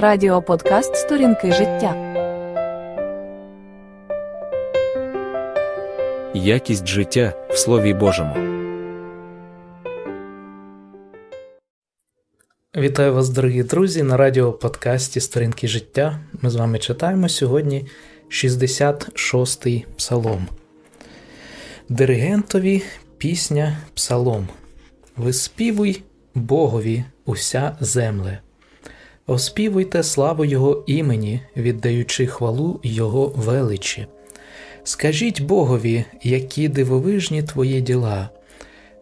Радіоподкаст Сторінки життя. Якість життя в Слові Божому. Вітаю вас, дорогі друзі, на радіоподкасті Сторінки життя. Ми з вами читаємо сьогодні 66-й псалом. Диригентові пісня Псалом. Виспівуй Богові уся земле. Оспівуйте славу Його імені, віддаючи хвалу Його величі. Скажіть Богові, які дивовижні твої діла.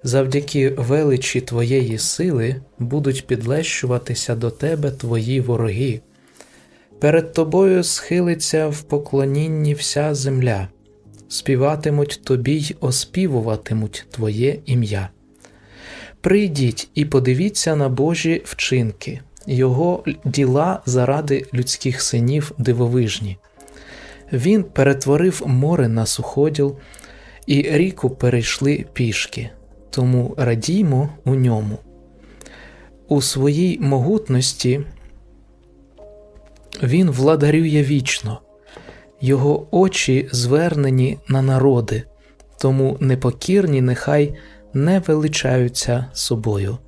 Завдяки величі твоєї сили будуть підлещуватися до тебе твої вороги. Перед тобою схилиться в поклонінні вся земля, співатимуть тобі й оспівуватимуть твоє ім'я. Прийдіть і подивіться на Божі вчинки, Його діла заради людських синів дивовижні. Він перетворив море на суходіл, і ріку перейшли пішки, тому радіймо у ньому. У своїй могутності він владарює вічно, його очі звернені на народи, тому непокірні нехай не величаються собою.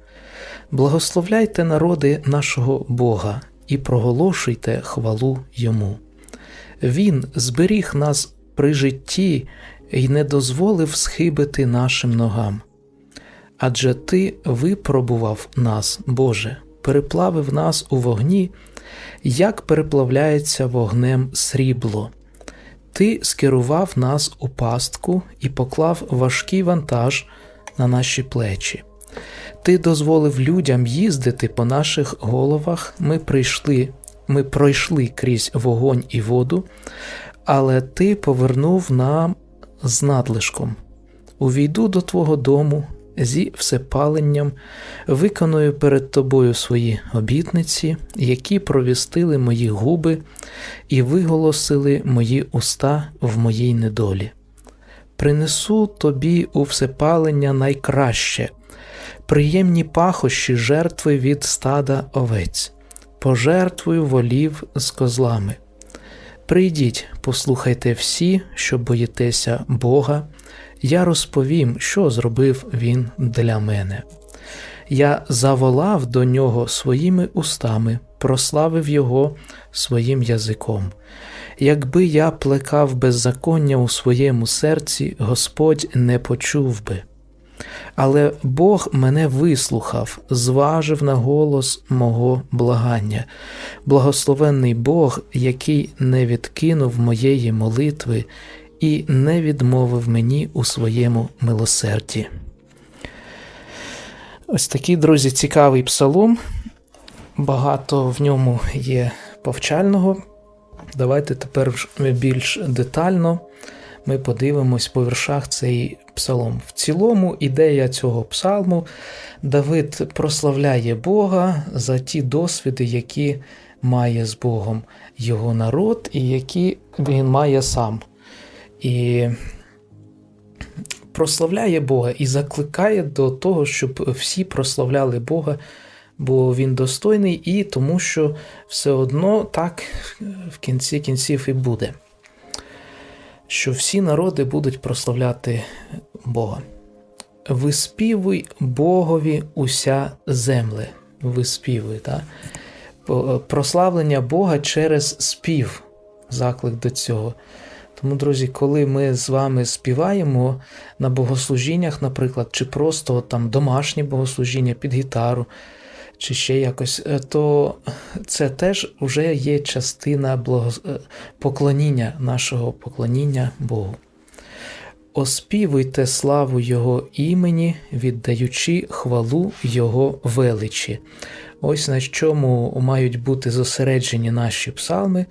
Благословляйте народи нашого Бога і проголошуйте хвалу йому. Він зберіг нас при житті і не дозволив схибити нашим ногам. Адже Ти випробував нас, Боже, переплавив нас у вогні, як переплавляється вогнем срібло. Ти скерував нас у пастку і поклав важкий вантаж на наші плечі. Ти дозволив людям їздити по наших головах, ми прийшли, ми пройшли крізь вогонь і воду, але ти повернув нам з надлишком. Увійду до Твого дому зі всепаленням, виконую перед тобою свої обітниці, які провістили мої губи і виголосили мої уста в моїй недолі. Принесу тобі у всепалення найкраще, приємні пахощі жертви від стада овець, пожертвую волів з козлами. Прийдіть, послухайте всі, що боїтеся Бога, я розповім, що зробив Він для мене. Я заволав до нього своїми устами, прославив його своїм язиком. Якби я плекав беззаконня у своєму серці, Господь не почув би. Але Бог мене вислухав, зважив на голос мого благання, благословенний Бог, який не відкинув моєї молитви і не відмовив мені у своєму милосерді. Ось такий, друзі, цікавий псалом. Багато в ньому є повчального. Давайте тепер більш детально ми подивимось по віршах цей псалом. В цілому, ідея цього псалму Давид прославляє Бога за ті досвіди, які має з Богом його народ, і які він має сам. І прославляє Бога і закликає до того, щоб всі прославляли Бога, бо Він достойний, і тому що все одно так в кінці кінців і буде. Що всі народи будуть прославляти Бога. Виспівуй Богові уся земле. Виспівуй, так? прославлення Бога через спів, заклик до цього. Тому, друзі, коли ми з вами співаємо на богослужіннях, наприклад, чи просто там домашнє богослужіння під гітару, чи ще якось, то це теж вже є частина благо... поклоніння нашого поклоніння Богу. Оспівуйте славу Його імені, віддаючи хвалу Його величі. Ось на чому мають бути зосереджені наші псалми,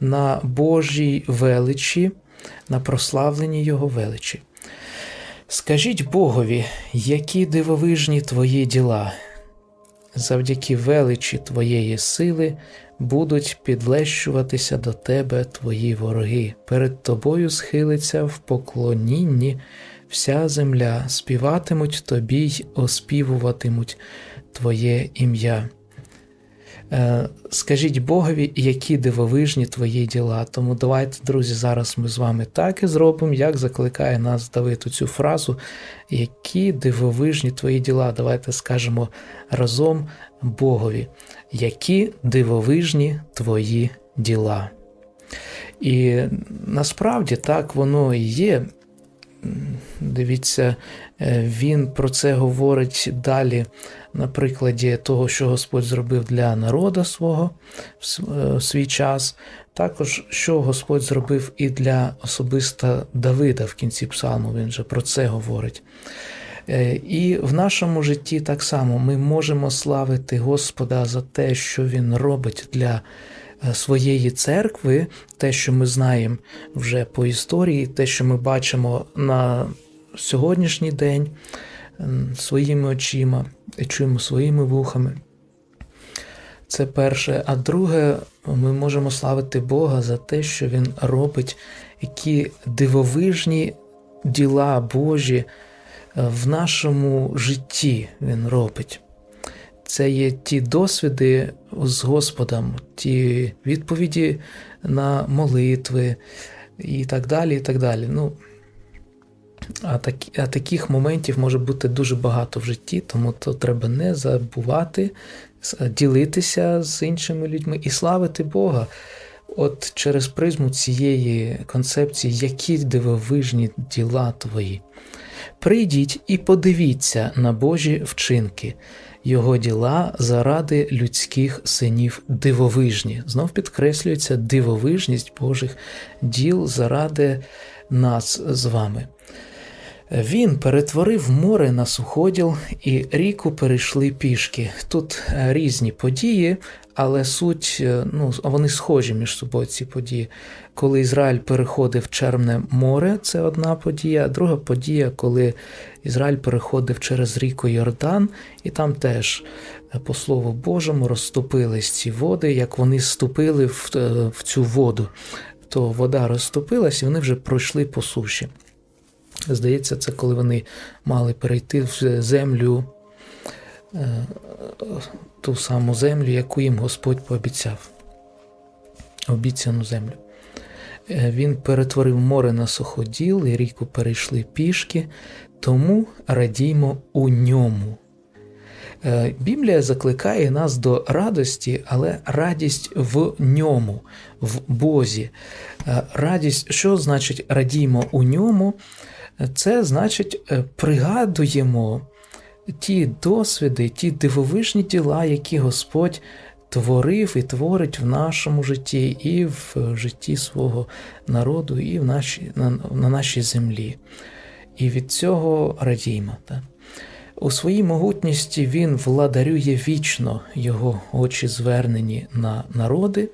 на Божій величі, на прославленні Його величі. Скажіть Богові, які дивовижні твої діла, завдяки величі Твоєї сили будуть підлещуватися до Тебе Твої вороги, перед Тобою схилиться в поклонінні вся земля, співатимуть Тобі й оспівуватимуть Твоє ім'я. Е, Скажіть Богові, які дивовижні твої діла. Тому давайте, друзі, зараз ми з вами так і зробимо, як закликає нас Давид у цю фразу. Які дивовижні твої діла. Давайте скажемо разом Богові, які дивовижні твої діла. І насправді так воно і є. Дивіться, е, він про це говорить далі на прикладі того, що Господь зробив для народа свого в свій час. Також, що Господь зробив і для особиста Давида в кінці псалму, він же про це говорить. Е, і в нашому житті так само ми можемо славити Господа за те, що Він робить для е, своєї церкви, те, що ми знаємо вже по історії, те, що ми бачимо на сьогоднішній день своїми очима і чуємо своїми вухами. Це перше. А друге, ми можемо славити Бога за те, що Він робить які дивовижні діла Божі в нашому житті Він робить. Це є ті досвіди з Господом, ті відповіді на молитви і так далі. і так далі. Ну, а, так, а таких моментів може бути дуже багато в житті, тому то треба не забувати, ділитися з іншими людьми і славити Бога. От через призму цієї концепції, які дивовижні діла твої. Прийдіть і подивіться на Божі вчинки, його діла заради людських синів дивовижні. Знов підкреслюється дивовижність Божих діл заради нас з вами. Він перетворив море на суходіл і ріку перейшли пішки. Тут е, різні події, але суть, е, ну, вони схожі між собою ці події. Коли Ізраїль переходив Черне море, це одна подія, друга подія, коли Ізраїль переходив через ріку Йордан, і там теж, е, по Слову Божому, розступились ці води, як вони ступили в, в цю воду, то вода розступилась, і вони вже пройшли по суші. Здається, це коли вони мали перейти в землю, е, ту саму землю, яку їм Господь пообіцяв. Обіцяну землю. Е, він перетворив море на суходіл, і ріку перейшли пішки, тому радіймо у ньому. Е, Біблія закликає нас до радості, але радість в ньому, в Бозі. Радість, що значить радіймо у ньому? Це значить, е, пригадуємо ті досвіди, ті дивовижні діла, які Господь творив і творить в нашому житті, і в житті свого народу, і в нашій, на, на нашій землі. І від цього радіємо. Так? У своїй могутності Він владарює вічно, його очі звернені на народи,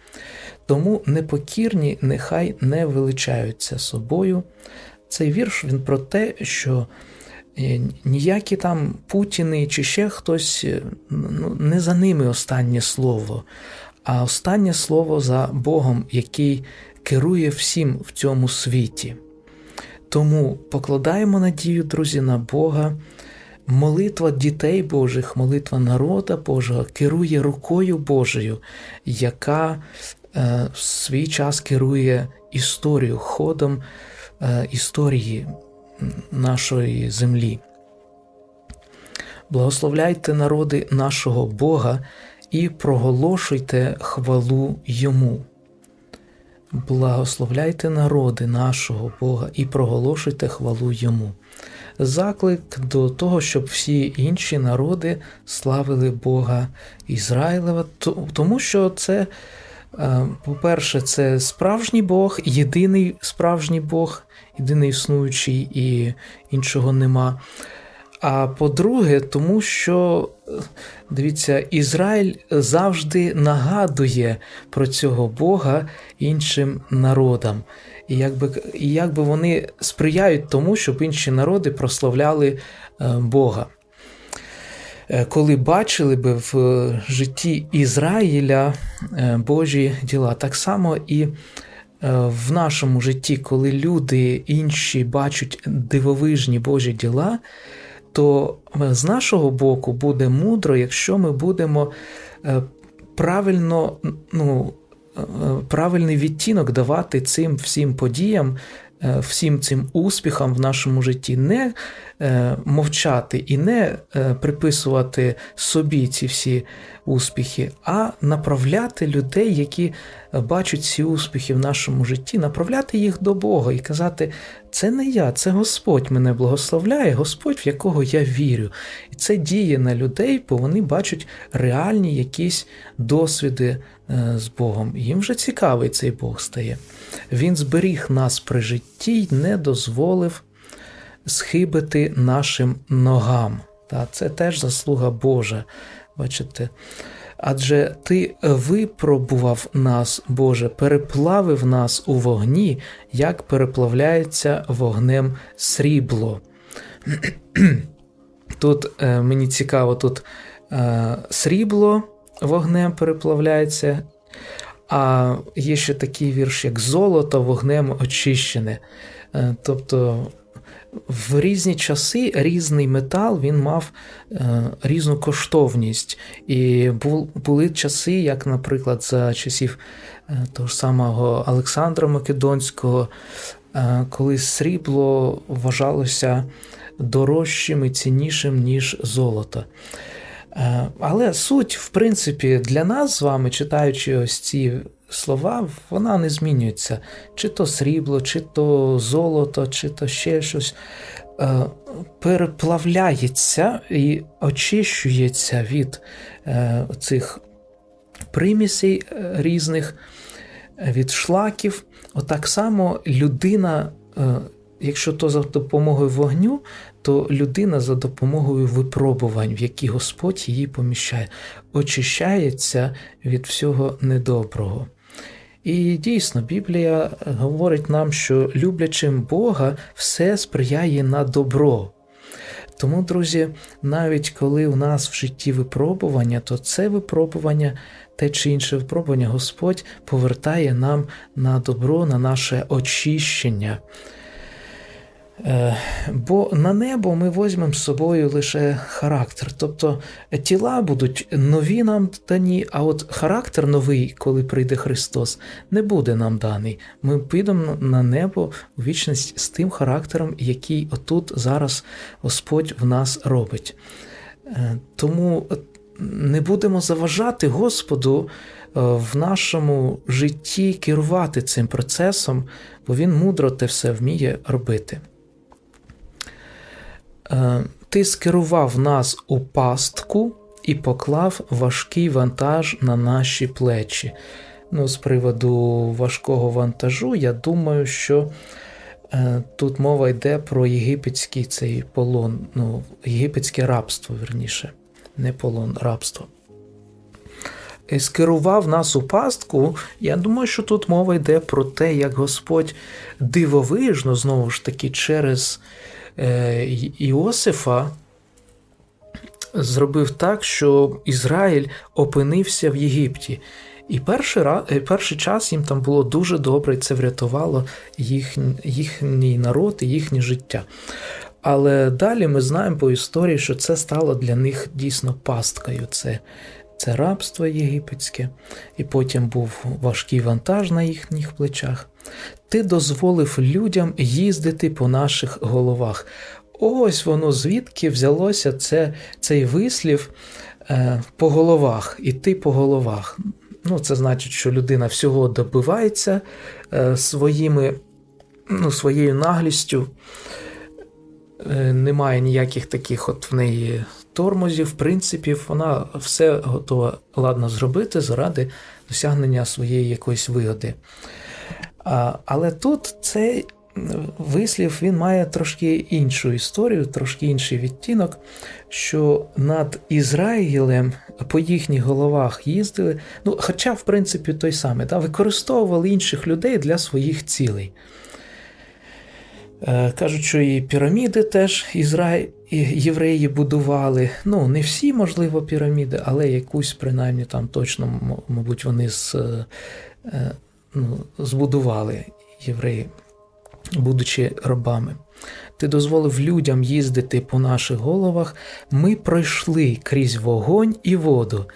тому непокірні нехай не величаються собою. Цей вірш він про те, що ніякі там Путіни чи ще хтось е, ну, не за ними останнє слово, а останнє слово за Богом, який керує всім в цьому світі. Тому покладаємо надію, друзі, на Бога. Молитва дітей Божих, молитва народа Божого керує рукою Божою, яка е, в свій час керує історію, ходом Е, історії нашої землі. Благословляйте народи нашого Бога і проголошуйте хвалу Йому. Благословляйте народи нашого Бога і проголошуйте хвалу Йому. Заклик до того, щоб всі інші народи славили Бога Ізраїлева, тому що це по-перше, це справжній Бог, єдиний справжній Бог, єдиний існуючий і іншого нема. А по-друге, тому що, дивіться, Ізраїль завжди нагадує про цього Бога іншим народам. І якби і якби вони сприяють тому, щоб інші народи прославляли е, Бога. Е, коли бачили би в е, житті Ізраїля е, Божі діла. Так само і в нашому житті, коли люди інші бачать дивовижні Божі діла, то з нашого боку буде мудро, якщо ми будемо правильно, ну, правильний відтінок давати цим всім подіям, всім цим успіхам в нашому житті, не е, мовчати і не е, приписувати собі ці всі успіхи, а направляти людей, які е, бачать ці успіхи в нашому житті, направляти їх до Бога і казати: це не я, це Господь мене благословляє, Господь, в якого я вірю. І це діє на людей, бо вони бачать реальні якісь досвіди е, з Богом. Їм вже цікавий цей Бог стає. Він зберіг нас при житті й не дозволив схибити нашим ногам. Це теж заслуга Божа. Бачите? Адже ти випробував нас, Боже, переплавив нас у вогні, як переплавляється вогнем срібло. Тут е, мені цікаво, тут е, срібло вогнем переплавляється, а є ще такий вірш, як золото вогнем очищене. Е, тобто в різні часи різний метал він мав е, різну коштовність. І були часи, як, наприклад, за часів е, того ж самого Олександра Македонського, коли срібло вважалося дорожчим і ціннішим, ніж золото. Е, Але суть, в принципі, для нас з вами, читаючи ось ці слова, вона не змінюється. Чи то срібло, чи то золото, чи то ще щось. Е, Переплавляється і очищується від е, цих примісей різних, від шлаків. Отак само людина, якщо то за допомогою вогню, то людина за допомогою випробувань, в які Господь її поміщає, очищається від всього недоброго. І дійсно, Біблія говорить нам, що люблячим Бога все сприяє на добро. Тому, друзі, навіть коли у нас в житті випробування, то це випробування, те чи інше випробування, Господь повертає нам на добро, на наше очищення. Е, Бо на небо ми візьмемо з собою лише характер. Тобто тіла будуть нові нам дані, а от характер новий, коли прийде Христос, не буде нам даний. Ми підемо на небо у вічність з тим характером, який отут зараз Господь в нас робить. Е, Тому не будемо заважати Господу е, в нашому житті керувати цим процесом, бо Він мудро те все вміє робити. Е, Ти скерував нас у пастку і поклав важкий вантаж на наші плечі. Ну, з приводу важкого вантажу, я думаю, що е, тут мова йде про єгипетський цей полон, ну, єгипетське рабство, верніше, не полон, рабство. І скерував нас у пастку. Я думаю, що тут мова йде про те, як Господь дивовижно, знову ж таки, через е, Іосифа зробив так, що Ізраїль опинився в Єгипті. І перший, е, перший час їм там було дуже добре, і це врятувало їх, їхній народ і їхнє життя. Але далі ми знаємо по історії, що це стало для них дійсно пасткою. Це, це рабство єгипетське, і потім був важкий вантаж на їхніх плечах. Ти дозволив людям їздити по наших головах. Ось воно звідки взялося це, цей вислів е, по головах, іти по головах. Ну, це значить, що людина всього добивається е, своїми, ну, своєю наглістю. Е, немає ніяких таких от в неї тормозів, принципів. Вона все готова ладно зробити заради досягнення своєї якоїсь вигоди. А, але тут цей вислів він має трошки іншу історію, трошки інший відтінок, що над Ізраїлем по їхніх головах їздили, ну, хоча, в принципі, той самий, да, використовували інших людей для своїх цілей. Е, Кажуть, що і піраміди теж Ізра... євреї будували. Ну, не всі, можливо, піраміди, але якусь, принаймні, там точно, мабуть, вони з, е, е, ну, збудували євреї, будучи рабами. Ти дозволив людям їздити по наших головах. Ми пройшли крізь вогонь і воду,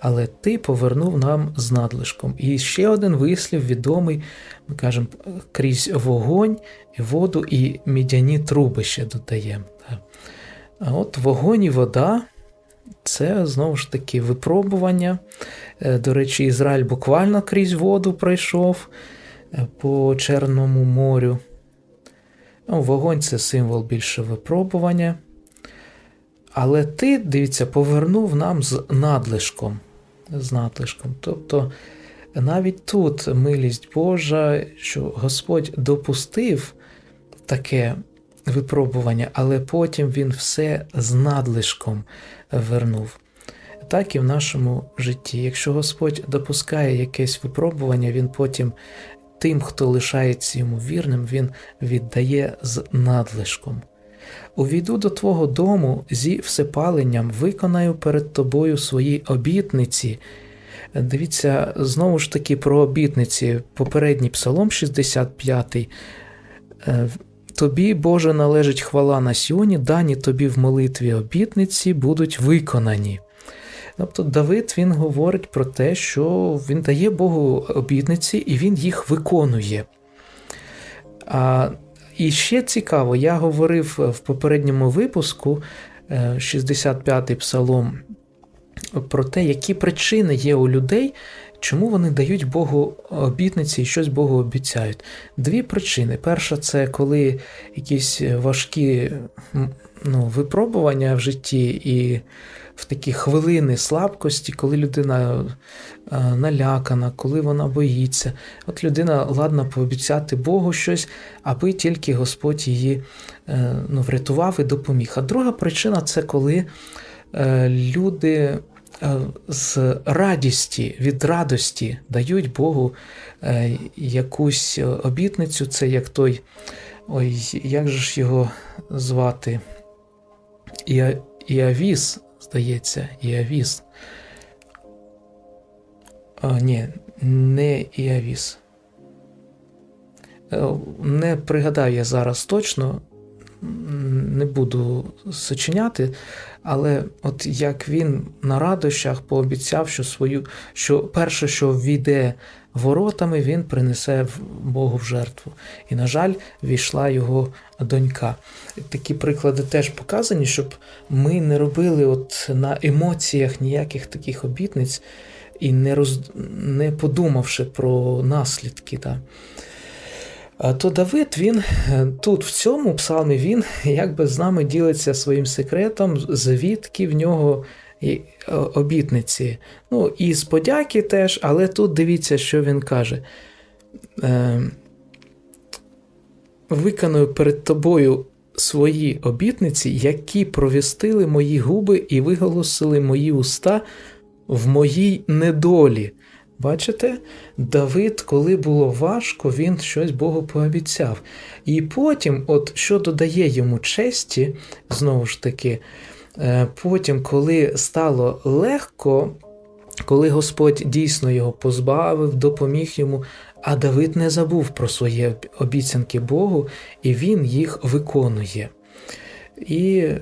але ти повернув нам з надлишком. І ще один вислів відомий, ми кажемо, крізь вогонь, і воду і мідяні труби ще додаємо. А от вогонь і вода це знову ж таки випробування. Е, До речі, Ізраїль буквально крізь воду пройшов е, по Чорному морю. Ну, Вогонь це символ більше випробування. Але ти, дивіться, повернув нам з надлишком. З надлишком. Тобто навіть тут милість Божа, що Господь допустив таке випробування, але потім Він все з надлишком вернув. Так і в нашому житті. Якщо Господь допускає якесь випробування, Він потім тим, хто лишається йому вірним, Він віддає з надлишком. Увійду до твого дому зі всепаленням, виконаю перед тобою свої обітниці. Дивіться, знову ж таки про обітниці. Попередній псалом 65. Е, Тобі, Боже, належить хвала на сьогодні, дані тобі в молитві обітниці будуть виконані. Тобто Давид він говорить про те, що він дає Богу обітниці і він їх виконує. А, І ще цікаво, я говорив в попередньому випуску, е, 65-й псалом, про те, які причини є у людей, чому вони дають Богу обітниці і щось Богу обіцяють. Дві причини. Перша це коли якісь важкі ну, випробування в житті і в такі хвилини слабкості, коли людина е, налякана, коли вона боїться. От людина ладна пообіцяти Богу щось, аби тільки Господь її е, ну, врятував і допоміг. А друга причина це коли е, люди з радісті, від радості дають Богу е, якусь обітницю. Це як той, ой, як же ж його звати? Іа- Іавіс, здається, Іавіс. А, ні, не Іавіс. Е, Не пригадаю я зараз точно, не буду сочиняти, але от як він на радощах пообіцяв, що свою, що перше, що війде воротами, він принесе Богу в жертву. І, на жаль, війшла його донька. Такі приклади теж показані, щоб ми не робили от на емоціях ніяких таких обітниць і не, роз... не подумавши про наслідки. Да. То Давид, він е, тут, в цьому псалмі, він якби з нами ділиться своїм секретом, звідки в нього обітниці. Ну, і з подяки теж, але тут дивіться, що він каже. Е, Виконую перед тобою свої обітниці, які провістили мої губи і виголосили мої уста в моїй недолі. Бачите, Давид, коли було важко, він щось Богу пообіцяв. І потім, от що додає йому честі, знову ж таки, е, потім, коли стало легко, коли Господь дійсно його позбавив, допоміг йому, а Давид не забув про свої обіцянки Богу, і він їх виконує. І е,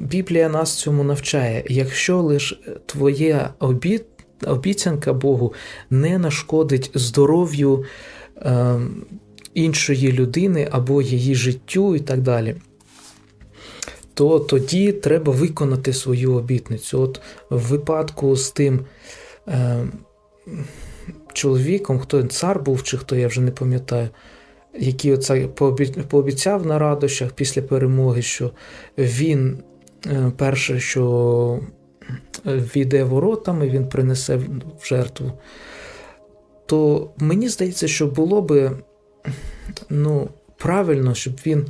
Біблія нас цьому навчає. Якщо лише твоя обіт, обіцянка Богу не нашкодить здоров'ю е, іншої людини або її життю і так далі, то тоді треба виконати свою обітницю. От в випадку з тим е, чоловіком, хто цар був, чи хто я вже не пам'ятаю, який оце пообіцяв на радощах після перемоги, що він е, перше, що війде воротами, він принесе в жертву. То мені здається, що було би ну, правильно, щоб він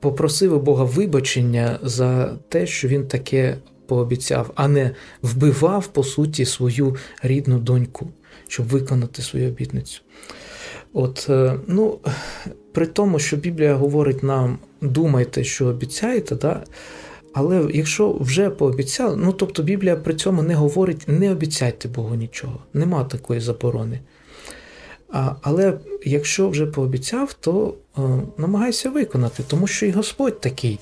попросив у Бога вибачення за те, що він таке пообіцяв, а не вбивав, по суті, свою рідну доньку, щоб виконати свою обітницю. От, е, ну, при тому, що Біблія говорить нам, думайте, що обіцяєте, да? Але якщо вже пообіцяли, ну тобто Біблія при цьому не говорить, не обіцяйте Богу нічого, нема такої заборони. А, але якщо вже пообіцяв, то е, намагайся виконати, тому що і Господь такий.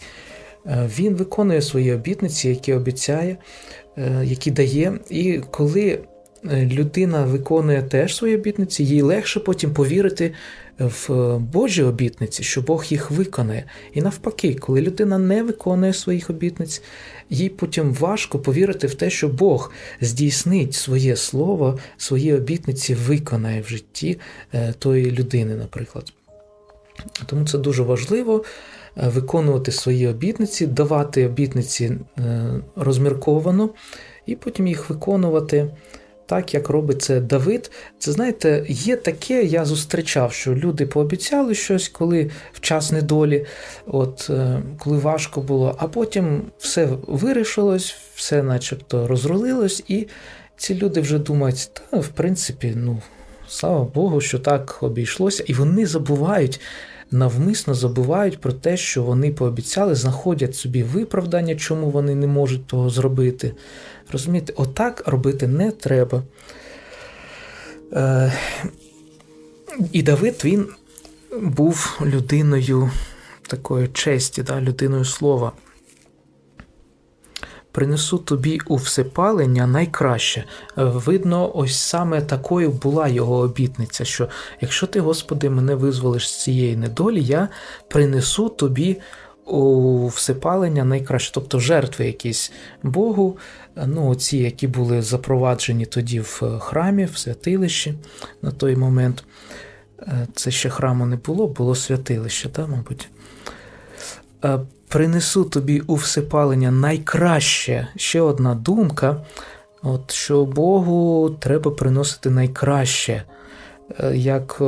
Е, Він виконує свої обітниці, які обіцяє. е, які дає. І коли людина виконує теж свої обітниці, їй легше потім повірити в е, Божі обітниці, що Бог їх виконає. І навпаки, коли людина не виконує своїх обітниць, їй потім важко повірити в те, що Бог здійснить своє слово, свої обітниці виконає в житті е, тої людини, наприклад. Тому це дуже важливо е, виконувати свої обітниці, давати обітниці е, розмірковано, і потім їх виконувати так, як робить це Давид. Це знаєте, є таке, я зустрічав, що люди пообіцяли щось, коли в час недолі, от е, коли важко було, а потім все вирішилось, все начебто розрулилось, і ці люди вже думають, та в принципі, ну. Слава Богу, що так обійшлося, і вони забувають, навмисно забувають про те, що вони пообіцяли, знаходять собі виправдання, чому вони не можуть того зробити. Розумієте, отак робити не треба. Е, І Давид він був людиною такої честі, да, людиною слова. Принесу тобі у всепалення найкраще. Е, Видно, ось саме такою була його обітниця, що якщо ти, Господи, мене визволиш з цієї недолі, я принесу тобі у всепалення найкраще, тобто жертви якісь Богу, ну, ці, які були запроваджені тоді в храмі, в святилищі на той момент. Е, Це ще храму не було, було святилище, так, мабуть. Е, Принесу тобі у всепалення найкраще. Ще одна думка, от, що Богу треба приносити найкраще. Е, Як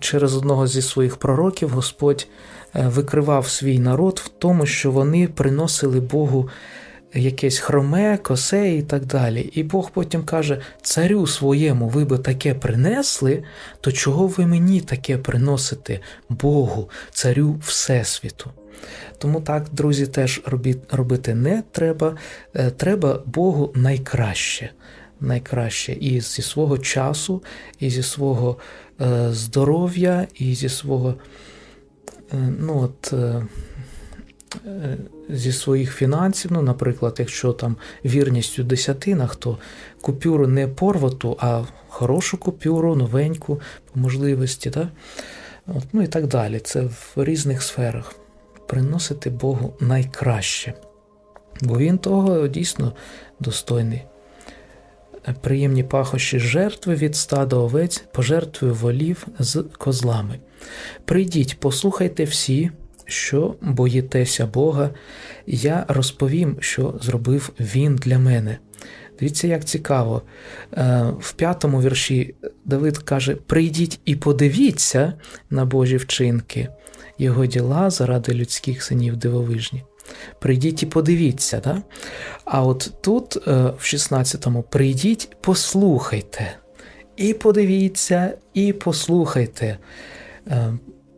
через одного зі своїх пророків Господь е, викривав свій народ в тому, що вони приносили Богу якесь хроме, косе і так далі. І Бог потім каже: Царю своєму ви би таке принесли, то чого ви мені таке приносите Богу, царю Всесвіту? Тому так, друзі, теж робити не треба. Е, Треба Богу найкраще. Найкраще і зі свого часу, і зі свого е, здоров'я, і зі свого е, ну, от, зі своїх фінансів. Ну, наприклад, якщо там вірність у десятинах, то купюру не порвату, а хорошу купюру, новеньку по можливості. Да? От, ну і так далі. Це в різних сферах приносити Богу найкраще, бо Він того дійсно достойний. Приємні пахощі жертви від стада овець, пожертвую волів з козлами. Прийдіть, послухайте всі, що боїтеся Бога, я розповім, що зробив Він для мене. Дивіться, як цікаво. Е, В п'ятому вірші Давид каже: Прийдіть і подивіться на Божі вчинки, його діла заради людських синів дивовижні. Прийдіть і подивіться. Да? А от тут, е, в 16-му, прийдіть, послухайте. І подивіться, і послухайте е,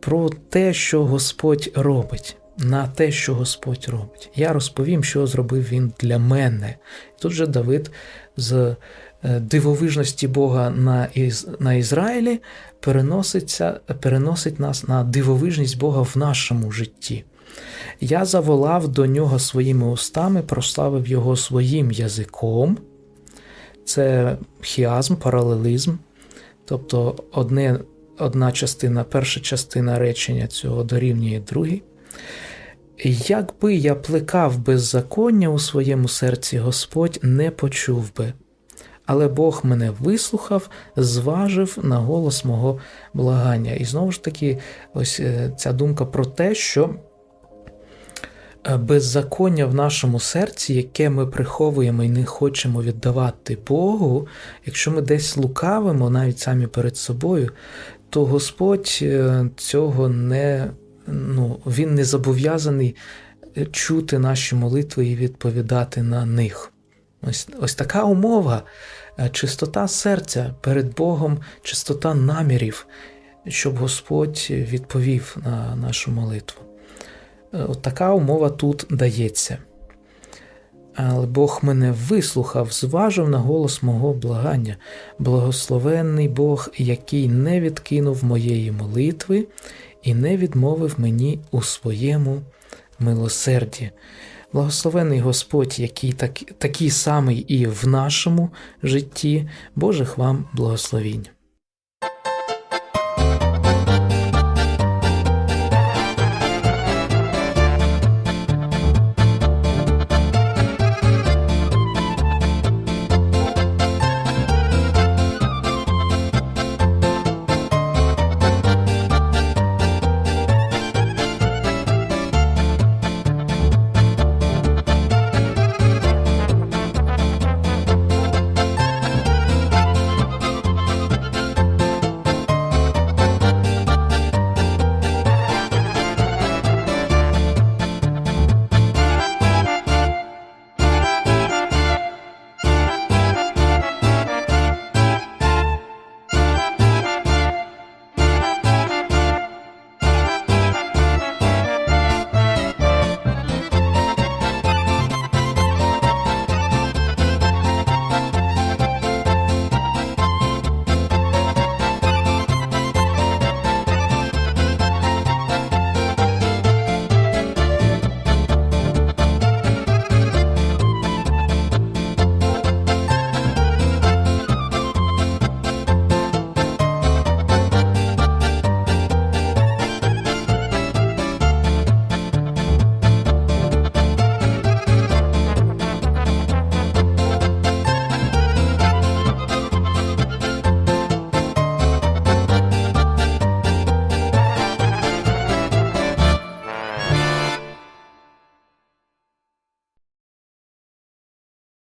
про те, що Господь робить, на те, що Господь робить. Я розповім, що зробив Він для мене. Тут же Давид з е, дивовижності Бога на, Із, на Ізраїлі переноситься, переносить нас на дивовижність Бога в нашому житті. Я заволав до нього своїми устами, прославив його своїм язиком. Це хіазм, паралелізм. Тобто одне, одна частина, перша частина речення цього дорівнює другій. Якби я плекав беззаконня у своєму серці, Господь не почув би. Але Бог мене вислухав, зважив на голос мого благання. І знову ж таки, ось е, ця думка про те, що е, беззаконня в нашому серці, яке ми приховуємо і не хочемо віддавати Богу, якщо ми десь лукавимо навіть самі перед собою, то Господь е, цього не ну, він не зобов'язаний е, чути наші молитви і відповідати на них. Ось, ось така умова, е, чистота серця перед Богом, чистота намірів, щоб Господь відповів на нашу молитву. От така умова тут дається. Але Бог мене вислухав, зважив на голос мого благання, благословенний Бог, який не відкинув моєї молитви і не відмовив мені у своєму милосерді. Благословений Господь, який так, такий самий і в нашому житті, Божих вам благословінь.